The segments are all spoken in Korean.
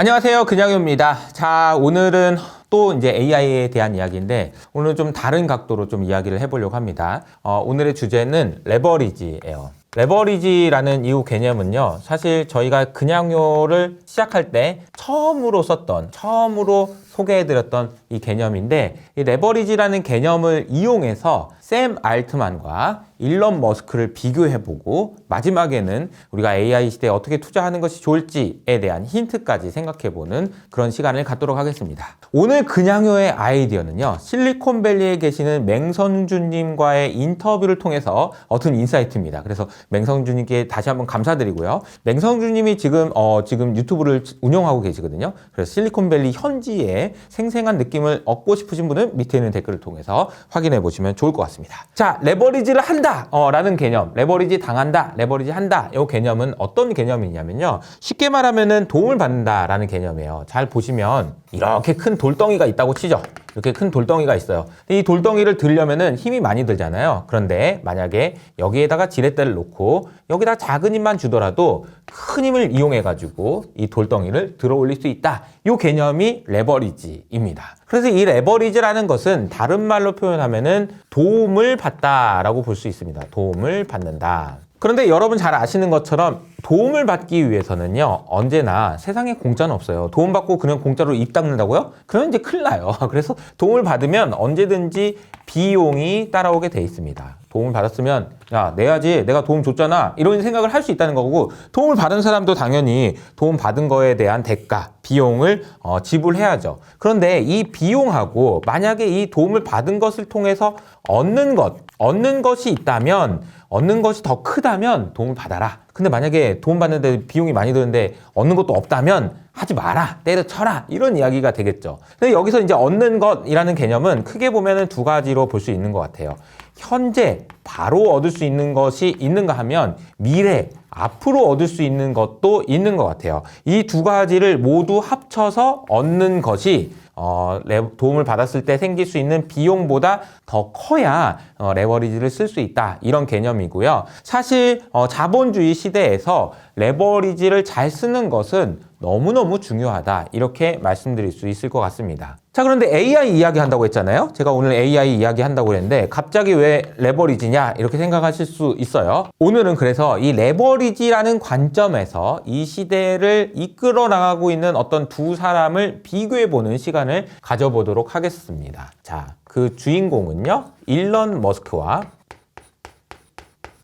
안녕하세요. 그냥입니다. 자, 오늘은 또 이제 AI에 대한 이야기인데 오늘 좀 다른 각도로 좀 이야기를 해보려고 합니다. 어, 오늘의 주제는 레버리지예요. 레버리지라는 이 개념은요, 사실 저희가 그냥요를 시작할 때 처음으로 썼던, 처음으로 소개해드렸던 이 개념인데, 이 레버리지라는 개념을 이용해서 샘 알트만과 일론 머스크를 비교해보고 마지막에는 우리가 AI 시대에 어떻게 투자하는 것이 좋을지에 대한 힌트까지 생각해보는 그런 시간을 갖도록 하겠습니다. 오늘 그냥요의 아이디어는요, 실리콘밸리에 계시는 맹성준님과의 인터뷰를 통해서 얻은 인사이트입니다. 그래서 맹성준님께 다시 한번 감사드리고요. 맹성준님이 지금 어, 지금 유튜브를 운영하고 계시거든요. 그래서 실리콘밸리 현지의 생생한 느낌을 얻고 싶으신 분은 밑에 있는 댓글을 통해서 확인해 보시면 좋을 것 같습니다. 자, 레버리지를 한다 어, 라는 개념, 레버리지 당한다, 레버리지 한다. 이 개념은 어떤 개념이냐면요. 쉽게 말하면은 도움을 받는다라는 개념이에요. 잘 보시면 이렇게 큰 돌덩이가 있다고 치죠. 이렇게 큰 돌덩이가 있어요. 이 돌덩이를 들려면은 힘이 많이 들잖아요. 그런데 만약에 여기에다가 지렛대를 놓고 여기다 작은 힘만 주더라도 큰 힘을 이용해 가지고 이 돌덩이를 들어 올릴 수 있다. 이 개념이 레버리지입니다. 그래서 이 레버리지라는 것은 다른 말로 표현하면은 도움을 받다라고 볼 수 있습니다. 도움을 받는다. 그런데 여러분 잘 아시는 것처럼 도움을 받기 위해서는요 언제나 세상에 공짜는 없어요. 도움 받고 그냥 공짜로 입 닦는다고요? 그러면 이제 큰일 나요. 그래서 도움을 받으면 언제든지 비용이 따라오게 돼 있습니다. 도움을 받았으면 야 내야지. 내가 도움 줬잖아. 이런 생각을 할 수 있다는 거고 도움을 받은 사람도 당연히 도움 받은 거에 대한 대가 비용을 어, 지불해야죠. 그런데 이 비용하고 만약에 이 도움을 받은 것을 통해서 얻는 것 얻는 것이 있다면 얻는 것이 더 크다면 도움을 받아라. 근데 만약에 도움 받는데 비용이 많이 드는데 얻는 것도 없다면 하지 마라. 때려쳐라. 이런 이야기가 되겠죠. 근데 여기서 이제 얻는 것이라는 개념은 크게 보면은 두 가지로 볼 수 있는 것 같아요. 현재 바로 얻을 수 있는 것이 있는가 하면 미래 앞으로 얻을 수 있는 것도 있는 것 같아요. 이 두 가지를 모두 합쳐서 얻는 것이 어, 레, 도움을 받았을 때 생길 수 있는 비용보다 더 커야 어, 레버리지를 쓸 수 있다 이런 개념이고요. 사실 어, 자본주의 시대에서 레버리지를 잘 쓰는 것은 너무너무 중요하다 이렇게 말씀드릴 수 있을 것 같습니다. 자 그런데 AI 이야기 한다고 했잖아요. 제가 오늘 AI 이야기 한다고 했는데 갑자기 왜 레버리지냐 이렇게 생각하실 수 있어요. 오늘은 그래서 이 레버리지라는 관점에서 이 시대를 이끌어 나가고 있는 어떤 두 사람을 비교해 보는 시간을 가져보도록 하겠습니다. 자, 그 주인공은요. 일론 머스크와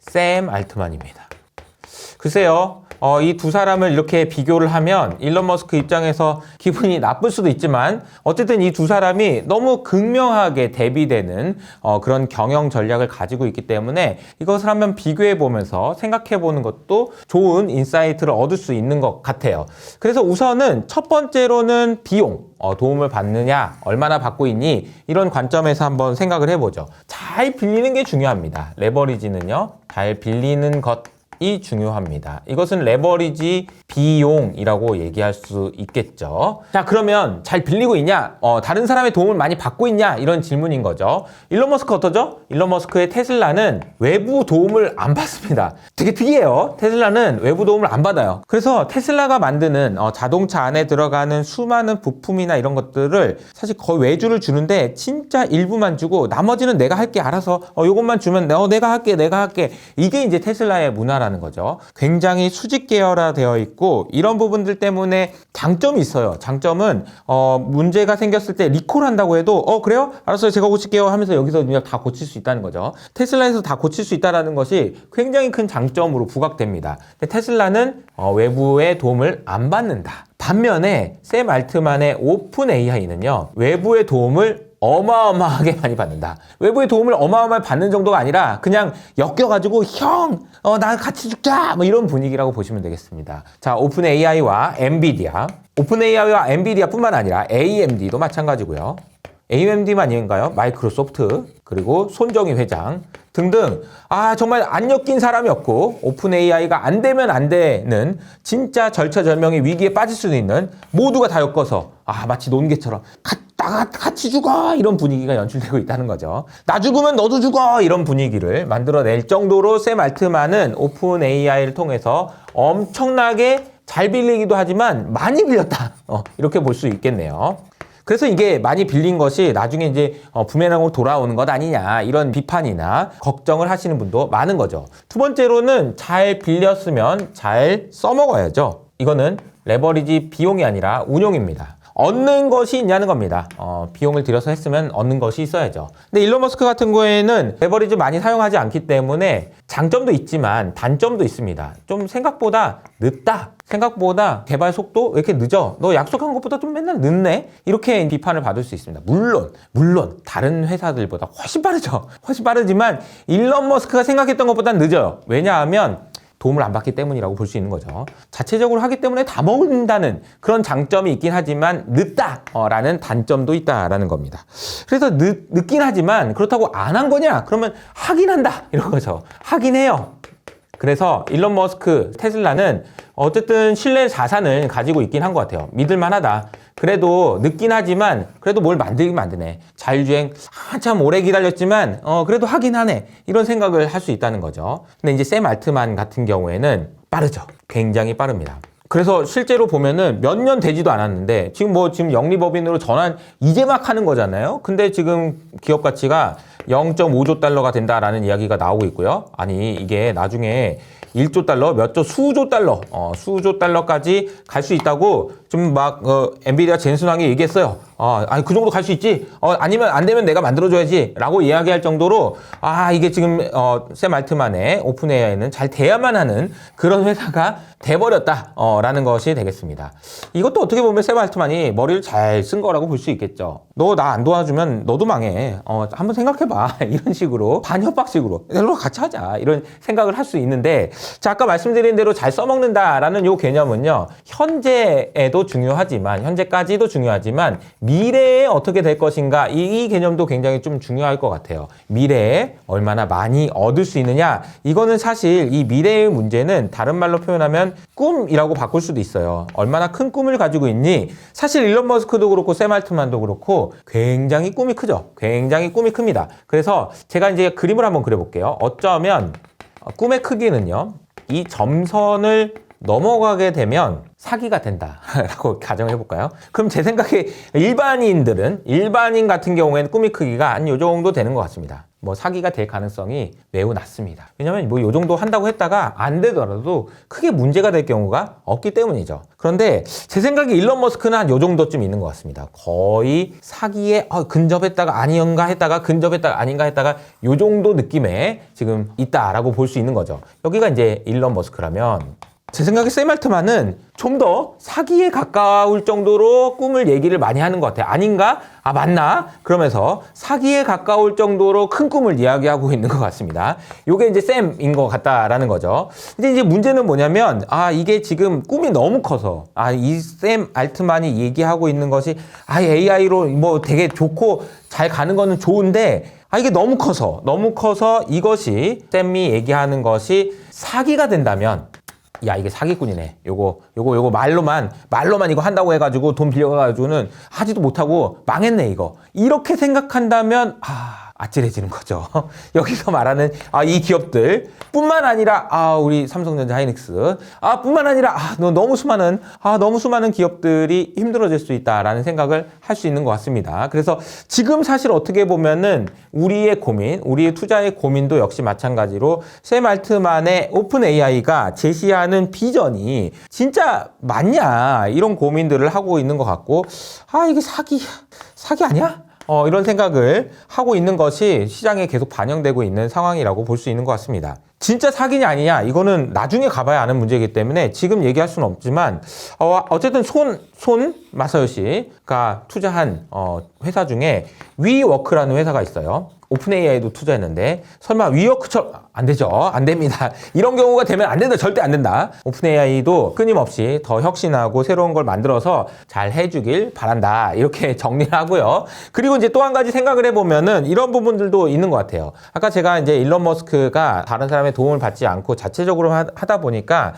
샘 알트만입니다. 글쎄요. 어, 이 두 사람을 이렇게 비교를 하면 일론 머스크 입장에서 기분이 나쁠 수도 있지만 어쨌든 이 두 사람이 너무 극명하게 대비되는 어, 그런 경영 전략을 가지고 있기 때문에 이것을 한번 비교해 보면서 생각해 보는 것도 좋은 인사이트를 얻을 수 있는 것 같아요. 그래서 우선은 첫 번째로는 비용. 어, 도움을 받느냐, 얼마나 받고 있니? 이런 관점에서 한번 생각을 해보죠. 잘 빌리는 게 중요합니다. 레버리지는요, 잘 빌리는 것. 이 중요합니다. 이것은 레버리지 비용이라고 얘기할 수 있겠죠. 자, 그러면 잘 빌리고 있냐? 어, 다른 사람의 도움을 많이 받고 있냐? 이런 질문인 거죠. 일론 머스크 어떠죠? 일론 머스크의 테슬라는 외부 도움을 안 받습니다. 되게 특이해요. 테슬라는 외부 도움을 안 받아요. 그래서 테슬라가 만드는 어, 자동차 안에 들어가는 수많은 부품이나 이런 것들을 사실 거의 외주를 주는데 진짜 일부만 주고 나머지는 내가 할게 알아서 어, 요것만 주면 어, 내가 할게 내가 할게 이게 이제 테슬라의 문화라 라는 거죠. 굉장히 수직 계열화 되어 있고 이런 부분들 때문에 장점이 있어요. 장점은 어, 문제가 생겼을 때 리콜한다고 해도 어 그래요? 알았어요. 제가 고칠게요 하면서 여기서 그냥 다 고칠 수 있다는 거죠. 테슬라에서 다 고칠 수 있다는 것이 굉장히 큰 장점으로 부각됩니다. 근데 테슬라는 어, 외부의 도움을 안 받는다. 반면에 샘 알트만의 오픈 AI는요 외부의 도움을 어마어마하게 많이 받는다. 외부의 도움을 어마어마하게 받는 정도가 아니라 그냥 엮여가지고 형, 어, 나 같이 죽자! 뭐 이런 분위기라고 보시면 되겠습니다. 자, 오픈 AI와 엔비디아. 오픈 AI와 엔비디아 뿐만 아니라 AMD도 마찬가지고요. AMD만인가요? 마이크로소프트, 그리고 손정희 회장 등등. 아, 정말 안 엮인 사람이 없고, 오픈 AI가 안 되면 안 되는 진짜 절차절명의 위기에 빠질 수도 있는 모두가 다 엮어서, 아, 마치 논개처럼 다 같이 죽어! 이런 분위기가 연출되고 있다는 거죠. 나 죽으면 너도 죽어! 이런 분위기를 만들어낼 정도로 샘 알트만은 오픈 AI를 통해서 엄청나게 잘 빌리기도 하지만 많이 빌렸다. 어, 이렇게 볼 수 있겠네요. 그래서 이게 많이 빌린 것이 나중에 이제 어, 부메랑으로 돌아오는 것 아니냐 이런 비판이나 걱정을 하시는 분도 많은 거죠. 두 번째로는 잘 빌렸으면 잘 써먹어야죠. 이거는 레버리지 비용이 아니라 운용입니다. 얻는 것이 있냐는 겁니다. 어, 비용을 들여서 했으면 얻는 것이 있어야죠. 근데 일론 머스크 같은 경우에는 레버리지 많이 사용하지 않기 때문에 장점도 있지만 단점도 있습니다. 좀 생각보다 늦다. 생각보다 개발 속도 왜 이렇게 늦어? 너 약속한 것보다 좀 맨날 늦네? 이렇게 비판을 받을 수 있습니다. 물론, 물론 다른 회사들보다 훨씬 빠르죠. 훨씬 빠르지만 일론 머스크가 생각했던 것보다 늦어요. 왜냐하면 도움을 안 받기 때문이라고 볼 수 있는 거죠. 자체적으로 하기 때문에 다 먹는다는 그런 장점이 있긴 하지만 늦다라는 단점도 있다라는 겁니다. 그래서 늦, 늦긴 하지만 그렇다고 안 한 거냐? 그러면 하긴 한다 이런 거죠. 하긴 해요. 그래서 일론 머스크 테슬라는 어쨌든 신뢰 자산을 가지고 있긴 한 것 같아요. 믿을만하다. 그래도 늦긴 하지만 그래도 뭘 만들긴 만드네. 자율주행 한참 오래 기다렸지만 어 그래도 하긴 하네. 이런 생각을 할 수 있다는 거죠. 근데 이제 샘 알트만 같은 경우에는 빠르죠. 굉장히 빠릅니다. 그래서 실제로 보면은 몇 년 되지도 않았는데 지금 뭐 지금 영리법인으로 전환 이제 막 하는 거잖아요. 근데 지금 기업 가치가 0.5조 달러가 된다라는 이야기가 나오고 있고요. 아니 이게 나중에 1조 달러, 몇 조, 수조 달러, 어, 수조 달러까지 갈 수 있다고 좀막 어, 엔비디아 젠슨왕이 얘기했어요. 어, 아니 그 정도 갈 수 있지. 어, 아니면 안 되면 내가 만들어줘야지.라고 이야기할 정도로 아 이게 지금 어, 샘 알트만의 오픈 AI는 잘 돼야만 하는 그런 회사가 돼버렸다라는 것이 되겠습니다. 이것도 어떻게 보면 샘 알트만이 머리를 잘 쓴 거라고 볼 수 있겠죠. 너 나 안 도와주면 너도 망해. 어, 한번 생각해봐. 이런 식으로 반협박식으로 너로 같이 하자. 이런 생각을 할 수 있는데 자 아까 말씀드린 대로 잘 써먹는다라는 요 개념은요 현재에도 중요하지만 현재까지도 중요하지만 미래에 어떻게 될 것인가 이, 이 개념도 굉장히 좀 중요할 것 같아요. 미래에 얼마나 많이 얻을 수 있느냐 이거는 사실 이 미래의 문제는 다른 말로 표현하면 꿈이라고 바꿀 수도 있어요. 얼마나 큰 꿈을 가지고 있니? 사실 일론 머스크도 그렇고 샘 알트만도 그렇고 굉장히 꿈이 크죠. 굉장히 꿈이 큽니다. 그래서 제가 이제 그림을 한번 그려볼게요. 어쩌면 어, 꿈의 크기는요. 이 점선을 넘어가게 되면 사기가 된다라고 가정해 볼까요? 그럼 제 생각에 일반인들은 일반인 같은 경우에는 꿈의 크기가 한 요 정도 되는 것 같습니다. 뭐 사기가 될 가능성이 매우 낮습니다. 왜냐하면 뭐 요 정도 한다고 했다가 안 되더라도 크게 문제가 될 경우가 없기 때문이죠. 그런데 제 생각에 일론 머스크는 한 요 정도쯤 있는 것 같습니다. 거의 사기에 어, 근접했다가 아니었가 했다가 근접했다가 아닌가 했다가 요 정도 느낌에 지금 있다라고 볼 수 있는 거죠. 여기가 이제 일론 머스크라면 제 생각에 샘 알트만은 좀 더 사기에 가까울 정도로 꿈을 얘기를 많이 하는 것 같아요. 아닌가? 아, 맞나? 그러면서 사기에 가까울 정도로 큰 꿈을 이야기하고 있는 것 같습니다. 요게 이제 샘인 것 같다라는 거죠. 근데 이제 문제는 뭐냐면, 아, 이게 지금 꿈이 너무 커서, 아, 이샘 알트만이 얘기하고 있는 것이, 아, AI로 뭐 되게 좋고 잘 가는 거는 좋은데, 아, 이게 너무 커서, 너무 커서 이것이 샘이 얘기하는 것이 사기가 된다면, 야 이게 사기꾼이네. 요거 요거 요거 말로만 말로만 이거 한다고 해가지고 돈 빌려가가지고는 하지도 못하고 망했네 이거. 이렇게 생각한다면 아. 아찔해지는 거죠. 여기서 말하는 아, 이 기업들 뿐만 아니라 아, 우리 삼성전자 하이닉스 아, 뿐만 아니라 아, 너 너무 수많은 아, 너무 수많은 기업들이 힘들어질 수 있다라는 생각을 할 수 있는 것 같습니다. 그래서 지금 사실 어떻게 보면은 우리의 고민, 우리의 투자의 고민도 역시 마찬가지로 샘 알트만의 오픈 AI가 제시하는 비전이 진짜 맞냐 이런 고민들을 하고 있는 것 같고 아, 이게 사기 사기 아니야? 어, 이런 생각을 하고 있는 것이 시장에 계속 반영되고 있는 상황이라고 볼 수 있는 것 같습니다. 진짜 사기냐 아니냐 이거는 나중에 가봐야 아는 문제이기 때문에 지금 얘기할 수는 없지만 어, 어쨌든 손, 손 마사요시가 투자한 어, 회사 중에 위워크라는 회사가 있어요. 오픈 AI도 투자했는데 설마 위워크처럼 안 되죠. 안 됩니다. 이런 경우가 되면 안 된다. 절대 안 된다. 오픈 AI도 끊임없이 더 혁신하고 새로운 걸 만들어서 잘 해주길 바란다. 이렇게 정리를 하고요. 그리고 이제 또 한 가지 생각을 해보면은 이런 부분들도 있는 것 같아요. 아까 제가 이제 일론 머스크가 다른 사람의 도움을 받지 않고 자체적으로 하, 다 보니까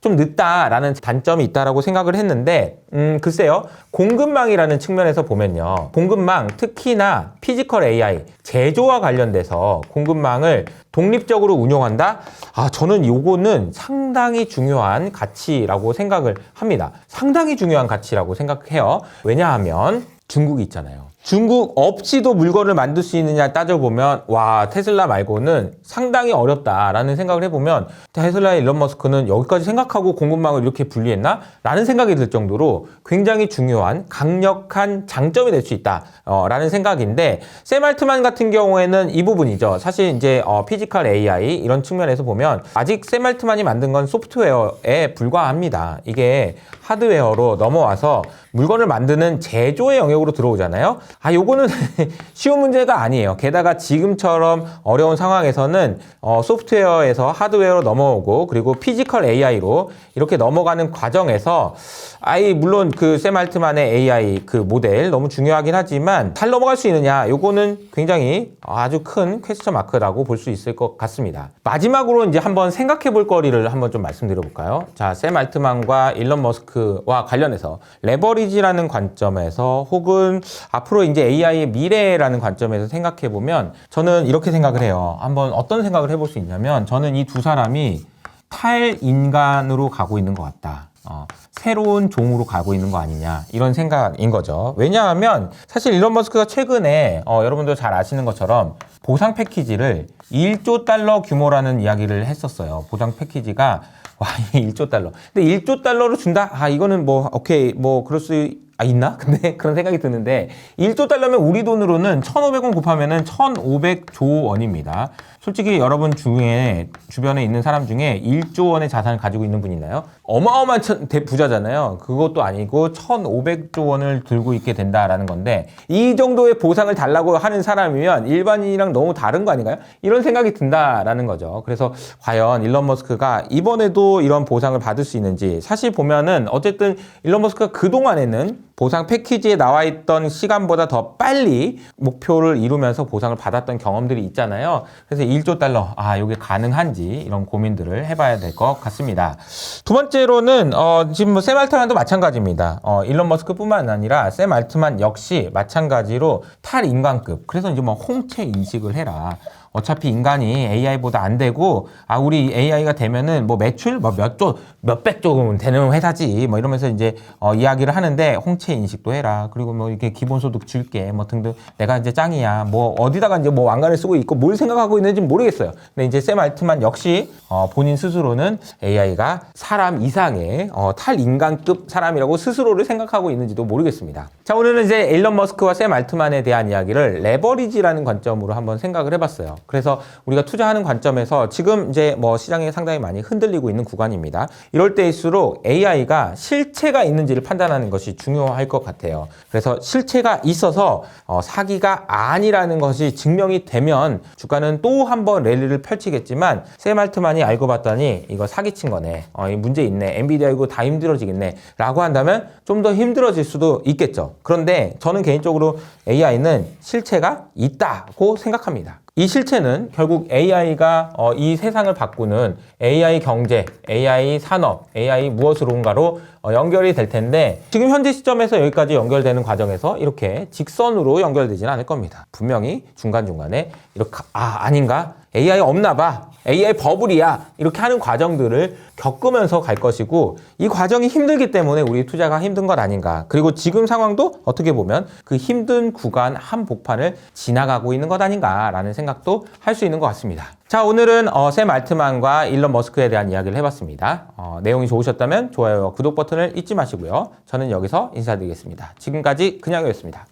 좀 늦다라는 단점이 있다라고 생각을 했는데, 음, 글쎄요. 공급망이라는 측면에서 보면요. 공급망, 특히나 피지컬 AI, 제조 와 관련돼서 공급망을 독립적으로 운용한다? 아, 저는 요거는 상당히 중요한 가치라고 생각을 합니다. 상당히 중요한 가치라고 생각해요. 왜냐하면 중국이 있잖아요. 중국 없이도 물건을 만들 수 있느냐 따져보면 와 테슬라 말고는 상당히 어렵다라는 생각을 해보면 테슬라의 일론 머스크는 여기까지 생각하고 공급망을 이렇게 분리했나? 라는 생각이 들 정도로 굉장히 중요한 강력한 장점이 될 수 있다라는 생각인데 샘 알트만 같은 경우에는 이 부분이죠. 사실 이제 어, 피지컬 AI 이런 측면에서 보면 아직 샘 알트만이 만든 건 소프트웨어에 불과합니다. 이게 하드웨어로 넘어와서 물건을 만드는 제조의 영역으로 들어오잖아요. 아, 요거는 쉬운 문제가 아니에요. 게다가 지금처럼 어려운 상황에서는 어, 소프트웨어에서 하드웨어로 넘어오고 그리고 피지컬 AI로 이렇게 넘어가는 과정에서 아이 물론 그 샘 알트만의 AI 그 모델 너무 중요하긴 하지만 잘 넘어갈 수 있느냐 요거는 굉장히 아주 큰 퀘스천 마크라고 볼 수 있을 것 같습니다. 마지막으로 이제 한번 생각해 볼 거리를 한번 좀 말씀드려 볼까요? 자, 샘 알트만과 일론 머스크와 관련해서 레버리지라는 관점에서 혹은 앞으로 이제 AI의 미래라는 관점에서 생각해 보면 저는 이렇게 생각을 해요. 한번 어떤 생각을 해볼 수 있냐면 저는 이 두 사람이 탈인간으로 가고 있는 것 같다. 어, 새로운 종으로 가고 있는 거 아니냐 이런 생각인 거죠. 왜냐하면 사실 일론 머스크가 최근에 어, 여러분들 잘 아시는 것처럼 보상 패키지를 1조 달러 규모라는 이야기를 했었어요. 보상 패키지가 와 1조 달러. 근데 1조 달러를 준다? 아 이거는 뭐 오케이 뭐 그럴 수 아, 있나? 근데 그런 생각이 드는데 1조 달러면 우리 돈으로는 1,500원 곱하면은 1,500조 원입니다. 솔직히 여러분 중에 주변에 있는 사람 중에 1조 원의 자산을 가지고 있는 분 있나요? 어마어마한 천- 대- 부자잖아요. 그것도 아니고 1,500조 원을 들고 있게 된다라는 건데 이 정도의 보상을 달라고 하는 사람이면 일반인이랑 너무 다른 거 아닌가요? 이런 생각이 든다라는 거죠. 그래서 과연 일론 머스크가 이번에도 이런 보상을 받을 수 있는지 사실 보면은 어쨌든 일론 머스크가 그 동안에는 보상 패키지에 나와 있던 시간보다 더 빨리 목표를 이루면서 보상을 받았던 경험들이 있잖아요. 그래서 1조 달러, 아, 이게 가능한지 이런 고민들을 해봐야 될 것 같습니다. 두 번째로는, 어, 지금 뭐, 샘 알트만도 마찬가지입니다. 어, 일론 머스크 뿐만 아니라 샘 알트만 역시 마찬가지로 탈인간급. 그래서 이제 뭐 홍채 인식을 해라. 어차피 인간이 AI보다 안 되고 아 우리 AI가 되면은 뭐 매출 뭐 몇조 몇백 조 되는 회사지. 뭐 이러면서 이제 어, 이야기를 하는데 홍채 인식도 해라. 그리고 뭐 이렇게 기본소득 줄게. 뭐 등등. 내가 이제 짱이야. 뭐 어디다가 이제 뭐 왕관을 쓰고 있고 뭘 생각하고 있는지 모르겠어요. 근데 이제 샘 알트만 역시 어, 본인 스스로는 AI가 사람 이상의 어, 탈인간급 사람이라고 스스로를 생각하고 있는지도 모르겠습니다. 자 오늘은 이제 일론 머스크와 샘 알트만에 대한 이야기를 레버리지라는 관점으로 한번 생각을 해봤어요. 그래서 우리가 투자하는 관점에서 지금 이제 뭐 시장이 상당히 많이 흔들리고 있는 구간입니다. 이럴 때일수록 AI가 실체가 있는지를 판단하는 것이 중요할 것 같아요. 그래서 실체가 있어서 어, 사기가 아니라는 것이 증명이 되면 주가는 또 한 번 랠리를 펼치겠지만 샘 알트만이 알고 봤더니 이거 사기친 거네. 어, 이 문제 있네. 엔비디아 이거 다 힘들어지겠네. 라고 한다면 좀 더 힘들어질 수도 있겠죠. 그런데 저는 개인적으로 AI는 실체가 있다고 생각합니다. 이 실체는 결국 AI가 어, 이 세상을 바꾸는 AI 경제, AI 산업, AI 무엇으로인가로 어, 연결이 될 텐데 지금 현재 시점에서 여기까지 연결되는 과정에서 이렇게 직선으로 연결되지는 않을 겁니다. 분명히 중간중간에 이렇게 아 아닌가? AI 없나 봐. AI 버블이야. 이렇게 하는 과정들을 겪으면서 갈 것이고 이 과정이 힘들기 때문에 우리 투자가 힘든 것 아닌가. 그리고 지금 상황도 어떻게 보면 그 힘든 구간 한 복판을 지나가고 있는 것 아닌가라는 생각도 할 수 있는 것 같습니다. 자, 오늘은 어, 샘 알트만과 일론 머스크에 대한 이야기를 해봤습니다. 어, 내용이 좋으셨다면 좋아요와 구독 버튼을 잊지 마시고요. 저는 여기서 인사드리겠습니다. 지금까지 그냥이었습니다.